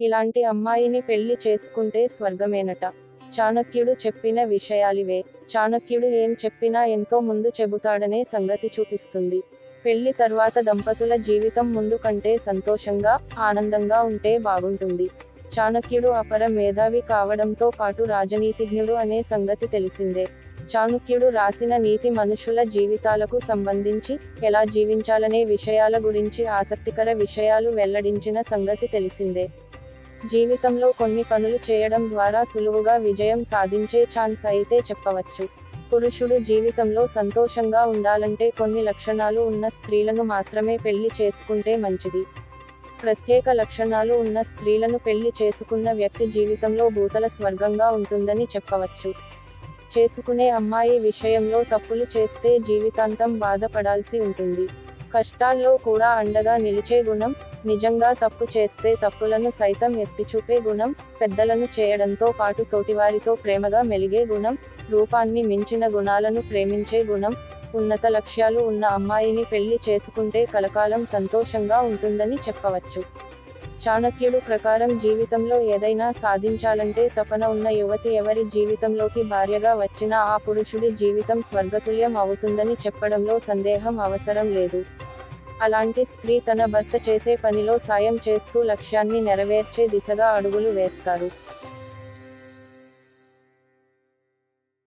ఇలాంటి అమ్మాయిని పెళ్ళి చేసుకుంటే స్వర్గమేనట. చాణక్యుడు చెప్పిన విషయాలివే. చాణక్యుడు ఏం చెప్పినా ఎంతో ముందు చెబుతాడనే సంగతి చూపిస్తుంది. పెళ్ళి తర్వాత దంపతుల జీవితం ముందు కంటే సంతోషంగా ఆనందంగా ఉంటే బాగుంటుంది. చాణక్యుడు అపర మేధావి కావడంతో పాటు రాజనీతిజ్ఞుడు అనే సంగతి తెలిసిందే. చాణక్యుడు రాసిన నీతి మనుషుల జీవితాలకు సంబంధించి ఎలా జీవించాలనే విషయాల గురించి ఆసక్తికర విషయాలు వెల్లడించిన సంగతి తెలిసిందే. జీవితంలో కొన్ని పనులు చేయడం ద్వారా సులువుగా విజయం సాధించే ఛాన్స్ అయితే చెప్పవచ్చు. పురుషుడు జీవితంలో సంతోషంగా ఉండాలంటే కొన్ని లక్షణాలు ఉన్న స్త్రీలను మాత్రమే పెళ్ళి చేసుకుంటే మంచిది. ప్రత్యేక లక్షణాలు ఉన్న స్త్రీలను పెళ్ళి చేసుకున్న వ్యక్తి జీవితంలో భూతల స్వర్గంగా ఉంటుందని చెప్పవచ్చు. చేసుకునే అమ్మాయి విషయంలో తప్పులు చేస్తే జీవితాంతం బాధపడాల్సి ఉంటుంది. కష్టాల్లో కూడా అండగా నిలిచే గుణం నిజంగా తప్పు చేస్తే తప్పులను సైతం ఎత్తిచూపే గుణం పెద్దలను చేయడంతో పాటు తోటివారితో ప్రేమగా మెలిగే గుణం రూపాన్ని మించిన గుణాలను ప్రేమించే గుణం ఉన్నత లక్ష్యాలు ఉన్న అమ్మాయిని పెళ్ళి చేసుకుంటే కలకాలం సంతోషంగా ఉంటుందని చెప్పవచ్చు. చాణక్యుడు ప్రకారం జీవితంలో ఏదైనా సాధించాలంటే తపన ఉన్న యువతి ఎవరి జీవితంలోకి భార్యగా వచ్చినా ఆ పురుషుడి జీవితం స్వర్గతుల్యం అవుతుందని చెప్పడంలో సందేహం అవసరం లేదు. అలాంటి స్త్రీ తన భర్త చేసే పనిలో సాయం చేస్తూ లక్ష్యాన్ని నెరవేర్చే దిశగా అడుగులు వేస్తారు.